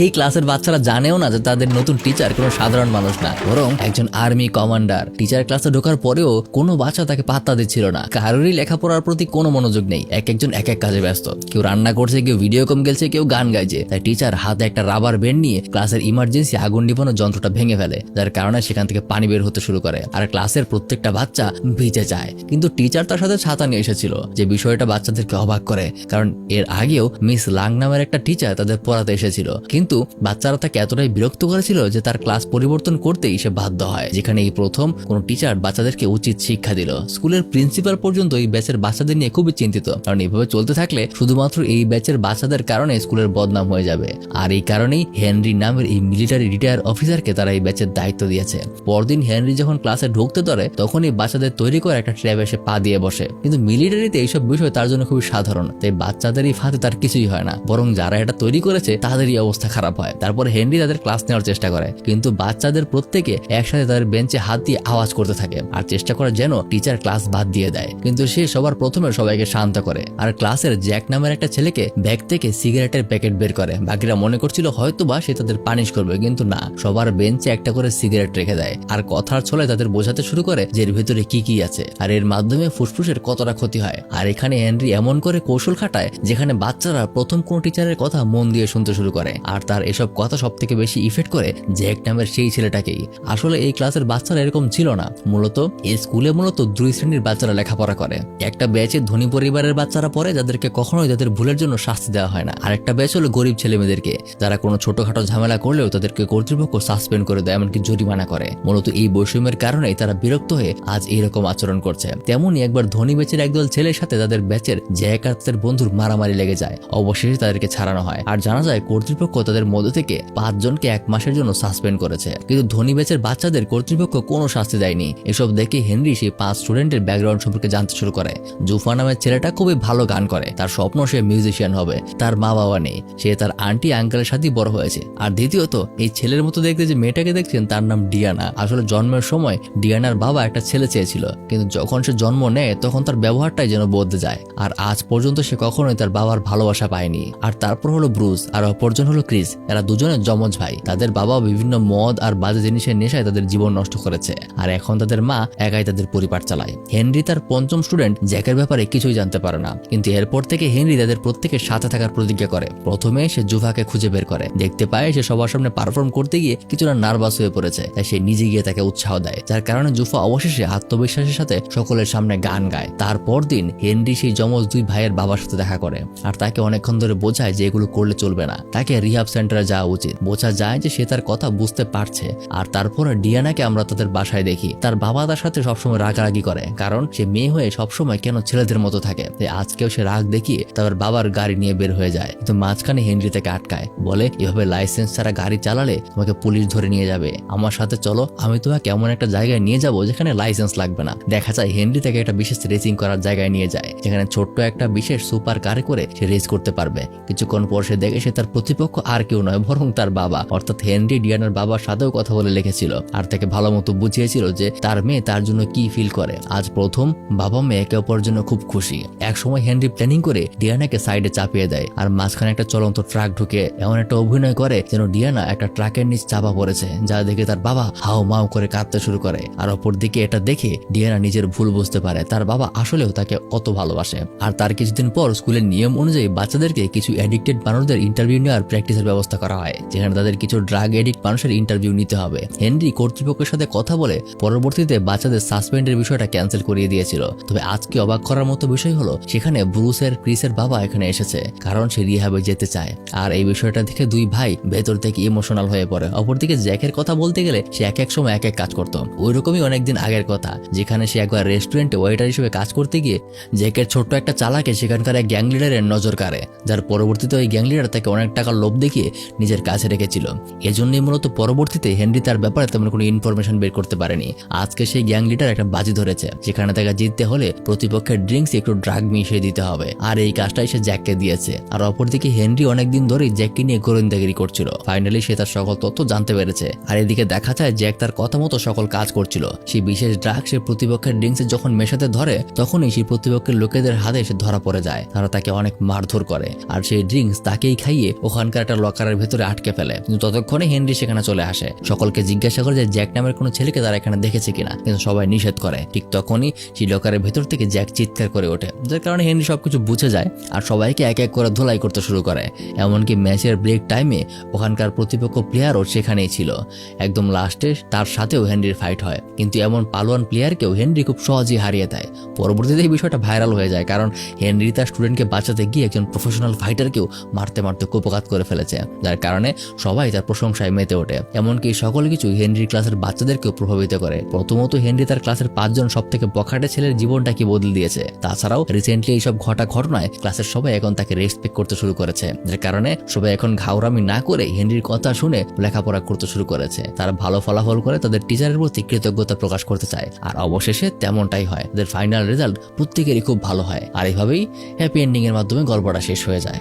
এই ক্লাসের বাচ্চারা জানেও না যে তাদের নতুন টিচার কোনো সাধারণ মানুষ না, বরং একজন আর্মি কমান্ডার টিচার ক্লাসে ঢোকার পরেও কোনো বাচ্চা তাকে পাত্তা দিচ্ছিল না। কারোরই লেখাপড়ার প্রতি কোনো মনোযোগ নেই। এক একজন এক এক কাজে ব্যস্ত। কেউ রান্না করছে, কেউ ভিডিও কম খেলছে কেউ গান গাইছে। তাই টিচার হাতে একটা রাবার ব্যান্ড নিয়ে ক্লাসের ইমার্জেন্সি আগুন নিবানোর যন্ত্রটা ভেঙে ফেলে, যার কারণে সেখান থেকে পানি বের হতে শুরু করে। আর ক্লাসের প্রত্যেকটা বাচ্চা ভিজে যায়। কিন্তু টিচার তার সাথে ছাতা নিয়ে এসেছিল, যে বিষয়টা বাচ্চাদেরকে অবাক করে। কারণ এর আগেও মিস লাং নামের একটা টিচার তাদের পড়াতে এসেছিল। কিন্তু বাচ্চারা তাকে এতটাই বিরক্ত করেছিল যে তার ক্লাস পরিবর্তন করতেই সে বাধ্য হয়, যেখানে এই প্রথম কোন টিচার বাচ্চাদেরকে উচিত শিক্ষা দিল। স্কুলের প্রিন্সিপাল পর্যন্ত এই ব্যাচের বাচ্চাদের নিয়ে খুবই চিন্তিত, কারণ এইভাবে চলতে থাকলে শুধুমাত্র এই ব্যাচের বাচ্চাদের কারণে স্কুলের বদনাম হয়ে যাবে। আর এই কারণেই হেনরি নামের এই মিলিটারি রিটায়ার অফিসারকে তারা এই ব্যাচের দায়িত্ব দিয়েছে। পরদিন হেনরি যখন ক্লাসে ঢুকতে ধরে, তখনই বাচ্চাদের তৈরি করে একটা ট্র্যাব এসে পা দিয়ে বসে। কিন্তু মিলিটারিতে এইসব বিষয় তার জন্য খুবই সাধারণ, তাই বাচ্চাদের এই ফাঁদে তার কিছুই হয় না। বরং যারা এটা তৈরি করেছে, তাদেরই অবস্থা খারাপ হয়। তারপর হেনরি তাদের ক্লাস নেওয়ার চেষ্টা করে, কিন্তু বাচ্চাদের প্রত্যেকে একসাথে তাদের বেঞ্চে হাত দিয়ে আওয়াজ করতে থাকে আর চেষ্টা করে যেন টিচার ক্লাস বাদ দিয়ে দেয়। কিন্তু সে সবার প্রথমে সবাইকে শান্ত করে আর ক্লাসের জ্যাক নামের একটা ছেলেকে ব্যাগ থেকে সিগারেটের প্যাকেট বের করে। বাকিরা মনে করছিল হয়তো বা সে তাদের পানিশ করবে, কিন্তু না, সবার বেঞ্চে একটা করে সিগারেট রেখে দেয় আর কথার ছলে তাদের বোঝাতে শুরু করে যে এর ভেতরে কি কি আছে আর এর মাধ্যমে ফুসফুসের কতটা ক্ষতি হয়। আর এখানে হেনরি এমন করে কৌশল খাটায় যেখানে বাচ্চারা প্রথম কোন টিচারের কথা মন দিয়ে শুনতে শুরু করে। আর তার এসব কথা সব থেকে বেশি ইফেক্ট করে জ্যাক নামের সেই ছেলেটাকেই। আসলে এই ক্লাসের বাচ্চারা এরকম ছিল না। মূলত এই স্কুলে মূলত দুই শ্রেণির বাচ্চারা লেখাপড়া করে। একটা ব্যাচে ধনী পরিবারের বাচ্চারা পড়ে, যাদেরকে কখনোই তাদের ভুলের জন্য শাস্তি দেওয়া হয় না। আর একটা ব্যাচ হলো গরিব ছেলে মেয়েদেরকে যারা কোনো ছোটখাটো ঝামেলা করলেও তাদেরকে কর্তৃপক্ষ সাসপেন্ড করে দেয়, এমনকি জরিমানা করে। মূলত এই বৈষম্যের কারণেই তারা বিরক্ত হয়ে আজ এইরকম আচরণ করছে। তেমনই একবার ধনী ব্যাচের একদল ছেলের সাথে তাদের ব্যাচের জ্যাক আর তাদের বন্ধুর মারামারি লেগে যায়। অবশেষে তাদেরকে ছাড়ানো হয়। আর জানা যায় কর্তৃপক্ষ তাদের মধ্যে থেকে পাঁচজনকে এক মাসের জন্য সাসপেন্ড করেছে। কিন্তু ধনী ব্যাচের বাচ্চাদের কর্তৃপক্ষ কোনো শাস্তি দেয়নি। এসব দেখে হেনরি সেই পাঁচ স্টুডেন্টের ব্যাকগ্রাউন্ড সম্পর্কে জানতে শুরু করে। জুফা নামের ছেলেটা খুবই ভালো গান করে। তার স্বপ্ন সে মিউজিশিয়ান হবে। তার মা বাবা নেই। সে তার আন্টি আঙ্কেলের সাথেই বড় হয়েছে। আর দ্বিতীয়ত, এই ছেলের মতো দেখতে যে মেয়েটাকে দেখছেন, তার নাম ডিয়ানা। আসলে জন্মের সময় ডিয়ানার বাবা একটা ছেলে চেয়েছিল। কিন্তু যখন সে জন্ম নেয়, তখন তার ব্যবহারটাই যেন বদলে যায়। আর আজ পর্যন্ত সে কখনোই তার বাবার ভালোবাসা পায়নি। আর তারপর হলো ব্রুস। আর অপরজন হলো ক্রিস, এরা দুজনে যমজ ভাই। তাদের বাবা বিভিন্ন মদ আর বাজে জিনিসের নেশায় তাদের জীবন নষ্ট করেছে। আর এখন তাদের মা একাই তাদের পরিবার চালায়। হেনরি তার পঞ্চম স্টুডেন্ট, জ্যাকের ব্যাপারে কিছুই জানতে পারে না। কিন্তু এরপর থেকে হেনরি তাদের প্রত্যেকের সাথে থাকার প্রতিজ্ঞা করে। প্রথমে সে জুভাকে খুঁজে বের করে। দেখতে পায় সে সবার সামনে পারফর্ম করতে গিয়ে কিছুটা নার্ভাস হয়ে পড়েছে। তাই সে নিজে গিয়ে তাকে উৎসাহ দেয়। যার কারণে জুফা অবশেষে আত্মবিশ্বাসের সাথে সকলের সামনে গান গায়। তারপর দিন হেনরি সেই যমজ দুই ভাইয়ের বাবার সাথে দেখা করে। আর তাকে অনেকক্ষণ ধরে বোঝায় যে এগুলো করলে চলবে না। তাকে রিহাব সেন্টারে যাওয়া উচিত। বোঝা যায় যে সে তার কথা বুঝতে পারছে। আর তারপরে ডিয়ানাকে আমরা তাদের বাসায় দেখি। তার বাবা তার সাথে সবসময় রাগারাগি করে। কারণ সে মেয়ে হয়ে সবসময় কেন ছেলেদের মতো থাকে? আজকেও সে রাগ দেখিয়ে তার বাবার গাড়ি নিয়ে বের হয়ে যায়। কিন্তু মাঝখানে হেনরি তাকে আটকায়। বলে, এভাবে লাইসেন্স ছাড়া গাড়ি চালালে তোমাকে পুলিশ ধরে নিয়ে যাবে। আমার সাথে চলো, আমি তোমাকে এমন একটা জায়গায় নিয়ে যাব যেখানে লাইসেন্স লাগবে না। দেখা যায় হেনরি তাকে একটা বিশেষ রেসিং করার জায়গায় নিয়ে যায়। যেখানে ছোট্ট একটা বিশেষ সুপার কারে করে সে রেস করতে পারবে। কিছুক্ষণ পর সে দেখে সে তার প্রতিপক্ষ আর কেউ নয়, বরং তার বাবা। অর্থাৎ হেনরি ডিয়ানার বাবার সাথেও কথা বলে লিখেছিল আর তাকে ভালো মতো বুঝিয়েছিল যে তার মেয়ে তার জন্য কি ফিল করে। আজ প্রথম বাবা মেয়ে একে অপরের জন্য খুব খুশি। এক সময় হেনরি প্ল্যানিং করে ডিয়ানাকে সাইডে চাপিয়ে দেয় আর মাঝখানে একটা চলন্ত ট্রাক ঢুকে এমন একটা অভিনয় করে যেন ডিয়ানা একটা ট্রাকের নিচ চাপা পড়েছে, যা দেখে তার বাবা হাও মাও করে কাঁদতে শুরু করে। আর অপর দিকে এটা দেখে ডিয়ানা নিজের ভুল বুঝতে পারে। তার বাবা আসলেও তাকে অত ভালোবাসে। আর তার কিছুদিন পর স্কুলের নিয়ম অনুযায়ী বাচ্চাদেরকে কিছু অ্যাডিক্টেড মানুষদের ইন্টারভিউ নেওয়ার প্র্যাকটিসের ব্যবস্থা করা হয়, যেখানে তাদের কিছু ড্রাগ এডিক্ট মানুষের ইন্টারভিউ নিতে হবে। হেনরি কর্তৃপক্ষের সাথে কথা বলে পরবর্তীতে বাচ্চাদের সাসপেন্ডের বিষয়টা ক্যান্সেল করিয়ে দিয়েছিল। তবে আজকে অবাক করার মতো বিষয় হলো, সেখানে ব্রুসের, ক্রিসের বাবা এখানে এসেছে, কারণ সে রিহাবে যেতে চায়। আর এই বিষয়টা দেখে দুই ভাই ভেতর থেকে ইমোশনাল হয়ে পড়ে। অপরদিকে জ্যাকের কথা বলতে গেলে, সে এক এক সময় এক এক কাজ করতো। ওই রকমই অনেকদিন আগের কথা, যেখানে সে একবার রেস্টুরেন্টে ওয়েটার হিসেবে কাজ করতে গিয়ে, জ্যাকের ছোট্ট একটা চালাকে সেখানকার এক গ্যাং লিডারের নজর কাড়ে, যার পরবর্তীতে ওই গ্যাং লিডার তাকে অনেক টাকার লোভ দেখিয়ে নিজের কাছে রেখেছিল। এজন্যই মূলত পরবর্তীতে হেনরি তার ব্যাপারে তেমন কোনো ইনফরমেশন বের করতে পারেনি। আজকে সেই গ্যাং লিডার একটা বাজি ধরেছে, যেখানে তাকে জিততে হলে প্রতিপক্ষের ড্রিঙ্কস একটু ড্রাগ মিশিয়ে দিতে হবে। আর এই কাজটাই সে জ্যাককে দিয়েছে। আর অপরদিকে হেনরি অনেকদিন ধরেই জ্যাককে নিয়ে গোয়েন্দাগিরি করছিল। ফাইনালি সে তার সকল তথ্য জানতে পেরেছে। আর এদিকে দেখা যায় জ্যাক তার কথা মতো সকল কাজ করছিল। সেই বিশেষ ড্রাগ সে প্রতিপক্ষের ড্রিঙ্কসে যখন মেশাতে ধরে, তখনই সেই প্রতিপক্ষের লোকেদের হাতে সে ধরা পড়ে যায়। তারা তাকে অনেক মারধর করে। আর সেই ড্রিঙ্কস তাকেই খাইয়ে ওখানকার একটা লকারের ভেতরে আটকে ফেলে। কিন্তু ততক্ষণে হেনরি সেখানে চলে আসে। সকলকে জিজ্ঞাসা করে যে জ্যাক নামের কোনো ছেলেকে তারা এখানে দেখেছে কিনা। কিন্তু সবাই নিষেধ করে। ঠিক তখনই সেই লকারের ভেতর থেকে জ্যাক চিৎকার করে ওঠে। যার কারণে হেনরি সবকিছু বুঝে যায় আর সবাইকে এক এক করে ধোলাই করতে শুরু করে। এমনকি ম্যাচের ব্রেক টাইমে ওখানকার প্রতিপক্ষ প্লেয়ারও সেখানেই ছিল। একদম লাস্টে তার সাথেও হেনরির ফাইট হয়। কিন্তু এমন পালোয়ান প্লেয়ারকেও হেনরি খুব সহজেই হারিয়ে দেয়। পরবর্তীতে এই বিষয়টা ভাইরাল হয়ে যায়। কারণ হেনরি তার স্টুডেন্টকে বাঁচাতে গিয়ে একজন প্রফেশনাল ফাইটারকেও মারতে মারতে কুপঘাত করে ফেলেছে, যার কারণে সবাই তার প্রশংসায় মেতে ওঠে। এমনকি সকল কিছু হেনরি ক্লাসের বাচ্চাদেরকেও প্রভাবিত করে। প্রথমত হেনরি তার ক্লাসের পাঁচজন সব থেকে বখাটে ছেলের জীবনটা কি বদলে দিয়েছে। তাছাড়াও রিসেন্টলি এইসব ঘটা ঘটনায় ক্লাসের সবাই এখন তাকে রেসপেক্ট করতে শুরু করেছে, যার কারণে সবাই এখন ঘাউরামি না করে হেনরির কথা শুনে লেখাপড়া করতে শুরু করেছে। তারা ভালো ফলাফল করে তাদের টিচারের প্রতি কৃতজ্ঞতা প্রকাশ করতে চায়, আর অবশেষে তেমনটাই হয়। তাদের ফাইনাল রেজাল্ট প্রত্যেকেরই খুব ভালো হয়, আর এইভাবেই হ্যাপি এন্ডিং এর মাধ্যমে গল্পটা শেষ হয়ে যায়।